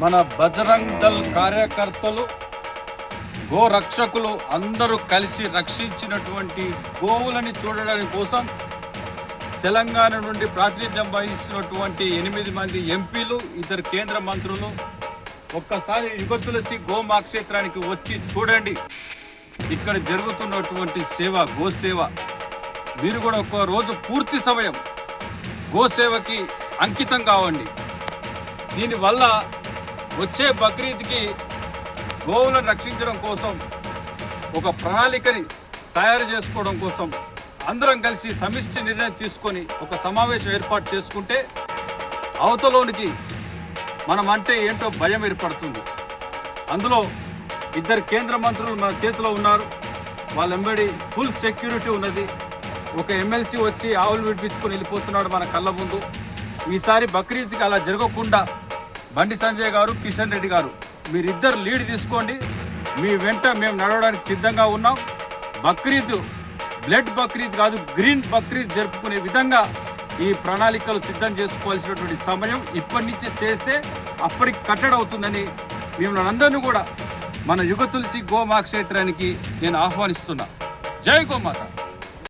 మన బజరంగ్ దళ్ కార్యకర్తలు గో రక్షకులు అందరూ కలిసి రక్షించినటువంటి గోవులని చూడడానికి కోసం తెలంగాణ నుండి ప్రాతినిధ్యం వహిస్తున్నటువంటి ఎనిమిది మంది ఎంపీలు ఇద్దరు కేంద్ర మంత్రులు ఒక్కసారి యుగతులసి గోమా క్షేత్రానికి వచ్చి చూడండి. ఇక్కడ జరుగుతున్నటువంటి సేవ గోసేవ. మీరు కూడా ఒక రోజు పూర్తి సమయం గోసేవకి అంకితం కావండి. దీనివల్ల వచ్చే బక్రీద్కి గోవులను రక్షించడం కోసం ఒక ప్రణాళికని తయారు చేసుకోవడం కోసం అందరం కలిసి సమిష్టి నిర్ణయం తీసుకొని ఒక సమావేశం ఏర్పాటు చేసుకుంటే అవతలోనికి మనం అంటే ఏంటో భయం ఏర్పడుతుంది. అందులో ఇద్దరు కేంద్ర మంత్రులు మన చేతిలో ఉన్నారు. వాళ్ళ వెంబడి ఫుల్ సెక్యూరిటీ ఉన్నది. ఒక ఎమ్మెల్సీ వచ్చి ఆవులు విడిపించుకొని వెళ్ళిపోతున్నాడు మన కళ్ళ ముందు. ఈసారి బక్రీద్కి అలా జరగకుండా బండి సంజయ్ గారు కిషన్ రెడ్డి గారు మీరిద్దరు లీడ్ తీసుకోండి. మీ వెంట మేము నడవడానికి సిద్ధంగా ఉన్నాం. బక్రీద్ బ్లడ్ బక్రీద్ కాదు గ్రీన్ బక్రీద్ జరుపుకునే విధంగా ఈ ప్రణాళికలు సిద్ధం చేసుకోవాల్సినటువంటి సమయం ఇప్పటి నుంచే చేస్తే అప్పటికి కట్టడవుతుందని మిమ్మల్ని అందరినీ కూడా మన యుగ తులసి గోమా క్షేత్రానికి నేను ఆహ్వానిస్తున్నా. జై గోమాత.